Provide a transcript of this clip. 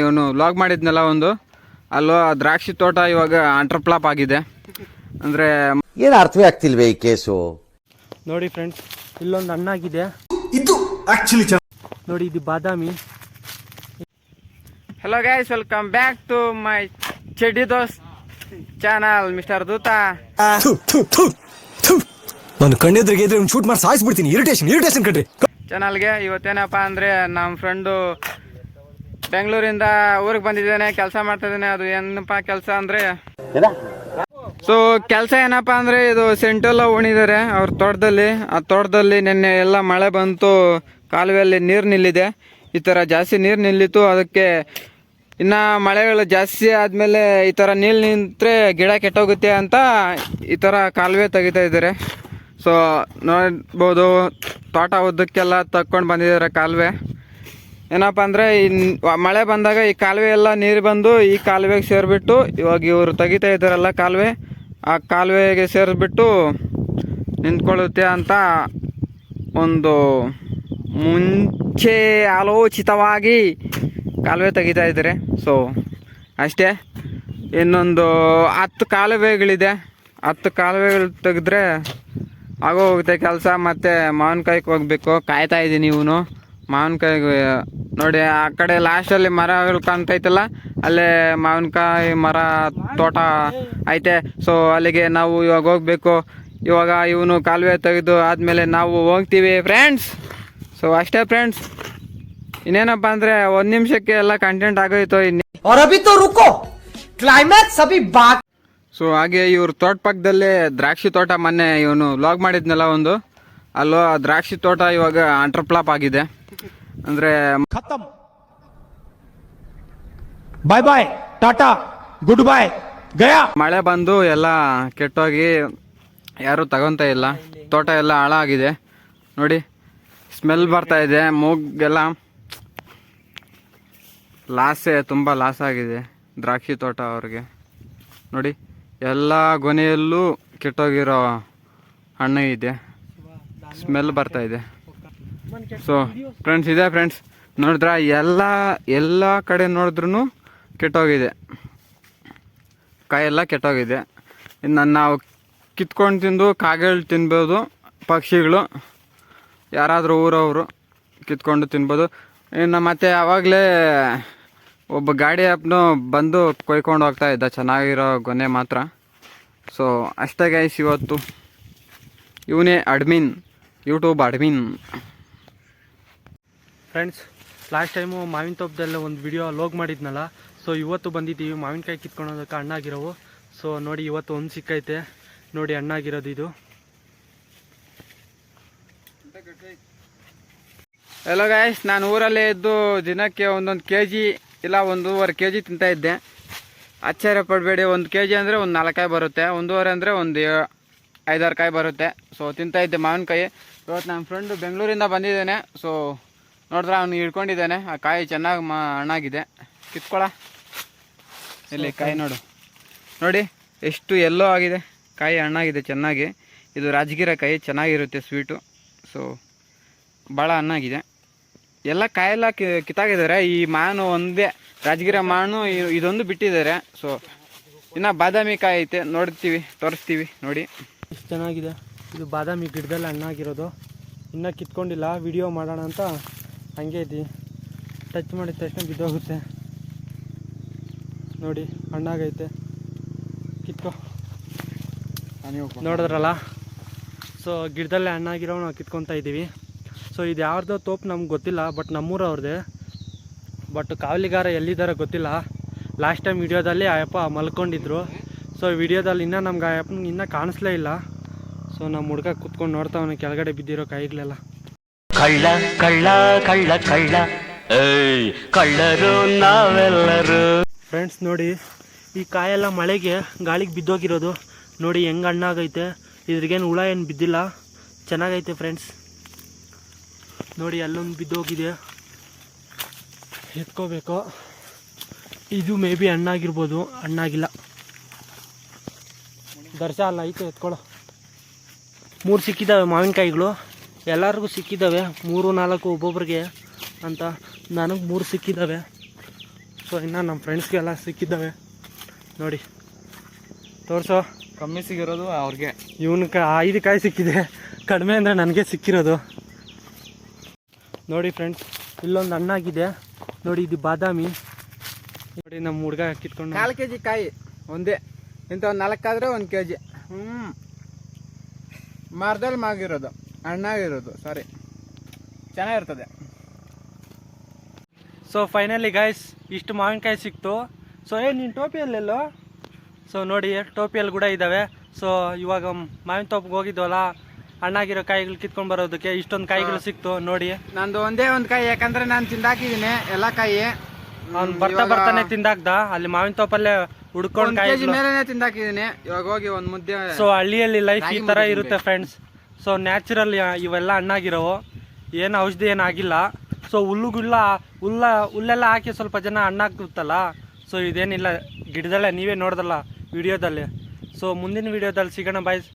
ಇವನು ಲಾಗ್ ಮಾಡಿದ್ನಲ್ಲ ಒಂದು ಅಲ್ಲೋ ಆ ದ್ರಾಕ್ಷಿ ತೋಟ ಇವಾಗ ಅಂಟರ್ಪ್ಲಾಪ್ ಆಗಿದೆ. ಅಂದ್ರೆ ಏನು ಅರ್ಥವೇ ಆಗ್ತಿಲ್ವೇ ಈ ಕೇಸು? ನೋಡಿ ಫ್ರೆಂಡ್ಸ್ ಇಲ್ಲೊಂದು ಹಣ್ಣಾಗಿದೆ. ಇದು ಆಕ್ಚುಲಿ ನೋಡಿ ಇದು ಬಾದಾಮಿ. Hello guys welcome back to my ಚೆಡಿ ದೋಸ್ ಚಾನಲ್ ಮಿಸ್ಟರ್ ದೂತ ನಾನು ಕಣ್ಣೆದ್ರಿಗೆ ಇದ್ರೆ ಶೂಟ್ ಮಾಡಿ ಸಾಯಿಸ್ಬಿಡ್ತೀನಿ. ಇರಿಟೇಷನ್ ಇರಿಟೇಷನ್ ಕಣ್ರಿ. ಚಾನಲ್ಗೆ ಇವತ್ತೇನಪ್ಪ ಅಂದ್ರೆ ನಮ್ಮ ಫ್ರೆಂಡು ಬೆಂಗಳೂರಿಂದ ಊರಿಗೆ ಬಂದಿದ್ದೇನೆ ಕೆಲಸ ಮಾಡ್ತಾ ಇದ್ದೇನೆ ಅದು ಏನಪ್ಪ ಕೆಲಸ ಅಂದ್ರೆ ಸೊ ಕೆಲಸ ಏನಪ್ಪ ಅಂದ್ರೆ ಇದು ಸೆಂಟೆಲ್ಲ ಉಣಿದ್ದಾರೆ ಅವ್ರ ತೋಟದಲ್ಲಿ. ಆ ತೋಟದಲ್ಲಿ ನಿನ್ನೆ ಎಲ್ಲ ಮಳೆ ಬಂತು ಕಾಲುವೆಯಲ್ಲಿ ನೀರು ನಿಲ್ಲಿದೆ. ಈ ಥರ ಜಾಸ್ತಿ ನೀರು ನಿಲ್ಲಿತು ಅದಕ್ಕೆ ಇನ್ನು ಮಳೆಗಳು ಜಾಸ್ತಿ ಆದಮೇಲೆ ಈ ಥರ ನೀರು ನಿಂತರೆ ಗಿಡ ಕೆಟ್ಟೋಗುತ್ತೆ ಅಂತ ಈ ಥರ ಕಾಲುವೆ ತೆಗಿತಾ ಇದ್ದಾರೆ. ಸೊ ನೋಡ್ಬೋದು ತೋಟ ಉದ್ದಕ್ಕೆಲ್ಲ ತಕ್ಕೊಂಡು ಬಂದಿದ್ದಾರೆ ಕಾಲುವೆ. ಏನಪ್ಪ ಅಂದರೆ ಮಳೆ ಬಂದಾಗ ಈ ಕಾಲುವೆ ಎಲ್ಲ ನೀರು ಬಂದು ಈ ಕಾಲುವೆಗೆ ಸೇರಿಬಿಟ್ಟು, ಇವಾಗ ಇವರು ತೆಗಿತಾ ಇದ್ದಾರಲ್ಲ ಕಾಲುವೆ, ಆ ಕಾಲುವೆಗೆ ಸೇರಿಬಿಟ್ಟು ನಿಂತ್ಕೊಳ್ಳುತ್ತೆ ಅಂತ ಒಂದು ಮುಂಚೆ ಆಲೋಚಿತವಾಗಿ ಕಾಲುವೆ ತೆಗಿತಾ ಇದ್ದಾರೆ. ಸೊ ಅಷ್ಟೇ. ಇನ್ನೊಂದು ಹತ್ತು ಕಾಲುವೆಗಳಿದೆ. ಹತ್ತು ಕಾಲುವೆಗಳು ತೆಗೆದ್ರೆ ಆಗೋ ಕೆಲಸ. ಮತ್ತು ಮಾವಿನಕಾಯಿಗೆ ಹೋಗ್ಬೇಕು. ಕಾಯ್ತಾ ಇದ್ದೀನಿ ಇವನು. ಮಾವಿನಕಾಯಿ ನೋಡಿ ಆ ಕಡೆ ಲಾಸ್ಟಲ್ಲಿ ಮರಗಳು ಕಾಣ್ತೈತಲ್ಲ ಅಲ್ಲೇ ಮಾವಿನಕಾಯಿ ಮರ ತೋಟ ಐತೆ. ಸೊ ಅಲ್ಲಿಗೆ ನಾವು ಇವಾಗ ಹೋಗಬೇಕು. ಇವಾಗ ಇವನು ಕಾಲುವೆ ತೆಗೆದು ಆದಮೇಲೆ ನಾವು ಹೋಗ್ತೀವಿ ಫ್ರೆಂಡ್ಸ್ ಸೊ ಅಷ್ಟೇ ಫ್ರೆಂಡ್ಸ್ ಇನ್ನೇನಪ್ಪ ಅಂದರೆ ಒಂದು ನಿಮಿಷಕ್ಕೆ ಎಲ್ಲ ಕಂಟೆಂಟ್ ಆಗೋಯ್ತು ಇನ್ನು ಸೊ ಹಾಗೆ ಇವ್ರ ತೋಟ ಪಕ್ಕದಲ್ಲೇ ದ್ರಾಕ್ಷಿ ತೋಟ ಮೊನ್ನೆ ಇವನು ಲಾಗ್ ಮಾಡಿದ್ನಲ್ಲ ಒಂದು. ಅಲ್ಲೋ ದ್ರಾಕ್ಷಿ ತೋಟ ಇವಾಗ ಅಂಟರ್ಪ್ಲಾಪ್ ಆಗಿದೆ. ಅಂದ್ರೆ ಖತಮ್. Bye bye Tata good bye ಗಯಾ ಮಳೆ ಬಂದು ಎಲ್ಲ ಕೆಟ್ಟೋಗಿ ಯಾರು ತಗೊಂತ ಇಲ್ಲ. ತೋಟ ಎಲ್ಲ ಹಾಳಾಗಿದೆ. ನೋಡಿ ಸ್ಮೆಲ್ ಬರ್ತಾ ಇದೆ ಮೂಗೆಲ್ಲ ಲಾಸೇ ತುಂಬ ಲಾಸ್ ಆಗಿದೆ ದ್ರಾಕ್ಷಿ ತೋಟ ಅವ್ರಿಗೆ. ನೋಡಿ ಎಲ್ಲ ಗೊನೆಯಲ್ಲೂ ಕೆಟ್ಟೋಗಿರೋ ಹಣ್ಣು ಇದೆ. ಸ್ಮೆಲ್ ಬರ್ತಾ ಇದೆ. ಸೊ ಫ್ರೆಂಡ್ಸ್ ಇದೆ ಫ್ರೆಂಡ್ಸ್ ನೋಡಿದ್ರ? ಎಲ್ಲ ಎಲ್ಲ ಕಡೆ ನೋಡಿದ್ರೂ ಕೆಟ್ಟೋಗಿದೆ. ಕಾಯೆಲ್ಲ ಕೆಟ್ಟೋಗಿದೆ. ಇನ್ನು ನಾವು ಕಿತ್ಕೊಂಡು ತಿಂದು ಕಾಗೆಗಳು ತಿನ್ಬೋದು, ಪಕ್ಷಿಗಳು. ಯಾರಾದರೂ ಊರವರು ಕಿತ್ಕೊಂಡು ತಿನ್ಬೋದು. ಇನ್ನು ಮತ್ತೆ ಆವಾಗಲೇ ಒಬ್ಬ ಗಾಡಿ ಆ್ಯಪ್ನು ಬಂದು ಕೊಯ್ಕೊಂಡು ಹೋಗ್ತಾ ಇದ್ದ, ಚೆನ್ನಾಗಿರೋ ಗೊನೆ ಮಾತ್ರ. ಸೊ ಅಷ್ಟೇ ಗೈಸ್ ಇವತ್ತು. ಇವನೇ admin YouTube admin. Friends last time ಮಾವಿನ ತೋಪದಲ್ಲೇ ಒಂದು ವಿಡಿಯೋ ಲೋಗ್ ಮಾಡಿದ್ನಲ್ಲ ಸೊ ಇವತ್ತು ಬಂದಿದ್ದೀವಿ ಮಾವಿನಕಾಯಿ ಕಿತ್ಕೊಳೋದಕ್ಕೆ ಹಣ್ಣಾಗಿರೋವು ಸೊ ನೋಡಿ ಇವತ್ತು ಒಂದು ಸಿಕ್ಕೈತೆ. ನೋಡಿ ಹಣ್ಣಾಗಿರೋದು ಇದು. ಹಲೋ ಗಾಯ್ಸ್ ನಾನು ಊರಲ್ಲೇ ಇದ್ದು ದಿನಕ್ಕೆ ಒಂದೊಂದು ಕೆ ಜಿ ಇಲ್ಲ ಒಂದೂವರೆ ಕೆ ಜಿ ತಿಂತಾ ಇದ್ದೆ. ಆಶ್ಚರ್ಯ ಪಡಬೇಡಿ, ಒಂದು ಕೆ ಜಿ ಅಂದರೆ ಒಂದು ನಾಲ್ಕಾಯಿ ಬರುತ್ತೆ, ಒಂದೂವರೆ ಅಂದರೆ ಒಂದು ಐದಾರು ಕಾಯಿ ಬರುತ್ತೆ. ಸೊ ತಿಂತಾ ಇದ್ದೆ ಮಾವಿನಕಾಯಿ. ಇವತ್ತು ನನ್ನ ಫ್ರೆಂಡು ಬೆಂಗಳೂರಿಂದ ಬಂದಿದ್ದೇನೆ ಸೊ ನೋಡಿದ್ರೆ ಅವನು ಹಿಡ್ಕೊಂಡಿದ್ದಾನೆ. ಆ ಕಾಯಿ ಚೆನ್ನಾಗಿ ಮಾ ಹಣ್ಣಾಗಿದೆ ಕಿತ್ಕೊಳ. ಇಲ್ಲಿ ಕಾಯಿ ನೋಡು. ನೋಡಿ ಎಷ್ಟು ಎಲ್ಲೋ ಆಗಿದೆ. ಕಾಯಿ ಹಣ್ಣಾಗಿದೆ ಚೆನ್ನಾಗಿ. ಇದು ರಾಜಗಿರ ಕಾಯಿ ಚೆನ್ನಾಗಿರುತ್ತೆ ಸ್ವೀಟು. ಸೊ ಭಾಳ ಹಣ್ಣಾಗಿದೆ ಎಲ್ಲ ಕಾಯೆಲ್ಲ ಕಿ ಕಿತ್ತಾಗಿದ್ದಾರೆ ಈ ಮಾನು ಒಂದೇ ರಾಜಗಿರ ಮಾನು ಇದೊಂದು ಬಿಟ್ಟಿದ್ದಾರೆ. ಸೊ ಇನ್ನು ಬಾದಾಮಿ ಕಾಯಿ ಐತೆ. ನೋಡ್ತೀವಿ ತೋರಿಸ್ತೀವಿ. ನೋಡಿ. ಚೆನ್ನಾಗಿದೆ. ಇದು ಬಾದಾಮಿ ಗಿಡದಲ್ಲಿ ಹಣ್ಣಾಗಿರೋದು ಇನ್ನೂ ಕಿತ್ಕೊಂಡಿಲ್ಲ. ವಿಡಿಯೋ ಮಾಡೋಣ ಅಂತ ಹಂಗೆ ಇದ್ದಿ. ಟಚ್ ಮಾಡಿದ ತಕ್ಷಣ ಬಿದ್ದೋಗುತ್ತೆ. ನೋಡಿ ಹಣ್ಣಾಗೈತೆ. ಕಿತ್ಕೋ. ನೋಡಿದ್ರಲ್ಲ? ಸೊ ಗಿಡದಲ್ಲೇ ಹಣ್ಣಾಗಿರೋ ನಾವು ಕಿತ್ಕೊತಾ ಇದ್ದೀವಿ. ಸೊ ಇದು ಯಾರ್ದೋ ತೋಪ್ ನಮ್ಗೆ ಗೊತ್ತಿಲ್ಲ ಬಟ್ ನಮ್ಮೂರವ್ರದ್ದೇ ಬಟ್ ಕಾವಲಿಗಾರ ಎಲ್ಲಿದ್ದಾರೆ ಗೊತ್ತಿಲ್ಲ. ಲಾಸ್ಟ್ ಟೈಮ್ ವಿಡಿಯೋದಲ್ಲಿ ಆ ಅಪ್ಪ ಮಲ್ಕೊಂಡಿದ್ರು. ಸೊ ವಿಡಿಯೋದಲ್ಲಿ ಇನ್ನೂ ನಮ್ಗೆ ಆ ಅಪ್ಪನ ಇನ್ನೂ ಕಾಣಿಸ್ಲೇ ಇಲ್ಲ. ಸೊ ನಮ್ಮ ಹುಡುಗ ಕುತ್ಕೊಂಡು ನೋಡ್ತಾವನೆ ಕೆಳಗಡೆ ಬಿದ್ದಿರೋ ಕಾಯಿಗಳೆಲ್ಲ. ಕಳ್ಳ ಕಳ್ಳ ಕಳ್ಳ ಕಳ್ಳ. ಏಯ್, ಕಳ್ಳರು ನಾವೆಲ್ಲರೂ. ಫ್ರೆಂಡ್ಸ್ ನೋಡಿ, ಈ ಕಾಯೆಲ್ಲ ಮಳೆಗೆ ಗಾಳಿಗೆ ಬಿದ್ದೋಗಿರೋದು. ನೋಡಿ, ಹೆಂಗೆ ಹಣ್ಣಾಗೈತೆ. ಇದ್ರಿಗೇನು ಹುಳ ಏನು ಬಿದ್ದಿಲ್ಲ. ಚೆನ್ನಾಗೈತೆ ಫ್ರೆಂಡ್ಸ್ ನೋಡಿ, ಅಲ್ಲೊಂದು ಬಿದ್ದೋಗಿದೆ. ಎತ್ಕೋಬೇಕು. ಇದು ಮೇ ಬಿ ಹಣ್ಣಾಗಿರ್ಬೋದು. ಹಣ್ಣಾಗಿಲ್ಲ. ದರ್ಶ, ಅಲ್ಲ, ಐತೆ, ಎತ್ಕೊಳ್ಳೋ. ಮೂರು ಸಿಕ್ಕಿದ್ದಾವೆ ಮಾವಿನಕಾಯಿಗಳು. ಎಲ್ಲರಿಗೂ ಸಿಕ್ಕಿದ್ದಾವೆ ಮೂರು ನಾಲ್ಕು ಒಬ್ಬೊಬ್ರಿಗೆ ಅಂತ ನನಗೆ ಮೂರು ಸಿಕ್ಕಿದ್ದಾವೆ ಸೊ ಇನ್ನು ನಮ್ಮ ಫ್ರೆಂಡ್ಸ್ಗೆಲ್ಲ ಸಿಕ್ಕಿದ್ದಾವೆ ನೋಡಿ. ತೋರಿಸೋ. ಕಮ್ಮಿ ಸಿಗಿರೋದು ಅವ್ರಿಗೆ. ಇವನ್ಗೆ ಐದು ಕಾಯಿ ಸಿಕ್ಕಿದೆ. ಕಡಿಮೆ ಅಂದರೆ ನನಗೆ ಸಿಕ್ಕಿರೋದು. ನೋಡಿ ಫ್ರೆಂಡ್ಸ್ ಇಲ್ಲೊಂದು ಹಣ್ಣಾಗಿದೆ. ನೋಡಿ ಇದು ಬಾದಾಮಿ. ನೋಡಿ ನಮ್ಮ ಹುಡುಗ ಕಿತ್ಕೊಂಡು ನಾಲ್ಕು ಕೆ ಜಿ ಕಾಯಿ ಒಂದೇ. ಇಂಥ ಒಂದು ನಾಲ್ಕಾದ್ರೆ ಒಂದು ಕೆ ಜಿ ಹ್ಞೂ ಮಾರ್ದಲ್ಲಿ ಮಾಗಿರೋದು. ಹಣ್ಣಾಗಿರೋದು ಸಾರಿ ಚೆನ್ನಾಗಿರ್ತದೆ. ಸೊ ಫೈನಲಿ ಗಾಯ್ಸ್ ಇಷ್ಟು ಮಾವಿನಕಾಯಿ ಸಿಕ್ತು. ಸೊ ಏ ನೀನು ಟೋಪಿಯಲ್ಲೆಲ್ಲೋ? ಸೊ ನೋಡಿ ಟೋಪಿಯಲ್ಲಿ ಕೂಡ ಇದ್ದಾವೆ. ಸೊ ಇವಾಗ ಮಾವಿನ ತೋಪಿಗೆ ಹೋಗಿದ್ವಲ್ಲ ಹಣ್ಣಾಗಿರೋ ಕಾಯಿಗಳು ಕಿತ್ಕೊಂಡು ಬರೋದಕ್ಕೆ ಇಷ್ಟೊಂದು ಕಾಯಿಗಳು ಸಿಕ್ತು ನೋಡಿ. ನಂದು ಒಂದೇ ಒಂದು ಕಾಯಿ ಯಾಕಂದ್ರೆ ನಾನು ತಿಂದಾಕಿದ್ದೀನಿ ಎಲ್ಲ ಕಾಯಿ. ಅವ್ನು ಬರ್ತಾ ಬರ್ತಾನೆ ತಿಂದಾಕ್ದ ಅಲ್ಲಿ ಮಾವಿನ ತೋಪಲ್ಲೇ ಹುಡ್ಕೊಂಡು ಕಾಯಿ ತಿಂದಾಕಿದ್ದೀನಿ ಇವಾಗ ಹೋಗಿ ಒಂದು ಮುದ್ದೆ ಸೊ ಹಳ್ಳಿಯಲ್ಲಿ ಲೈಫ್ ಈ ತರ ಥರ ಇರುತ್ತೆ ಫ್ರೆಂಡ್ಸ್ ಸೊ ನ್ಯಾಚುರಲ್ ಇವೆಲ್ಲ ಹಣ್ಣಾಗಿರೋವು. ಏನು ಔಷಧಿ ಏನಾಗಿಲ್ಲ ಸೊ ಹುಲ್ಲುಗುಲ್ಲ ಹುಲ್ಲ ಹುಲ್ಲೆಲ್ಲ ಹಾಕಿ ಸ್ವಲ್ಪ ಜನ ಹಣ್ಣಾಗ್ತಲ್ಲ ಸೊ ಇದೇನಿಲ್ಲ. ಗಿಡದಲ್ಲೇ ನೀವೇ ನೋಡ್ದಲ್ಲ ವಿಡಿಯೋದಲ್ಲಿ. ಸೊ ಮುಂದಿನ ವಿಡಿಯೋದಲ್ಲಿ ಸಿಗೋಣ ಬಾಯ್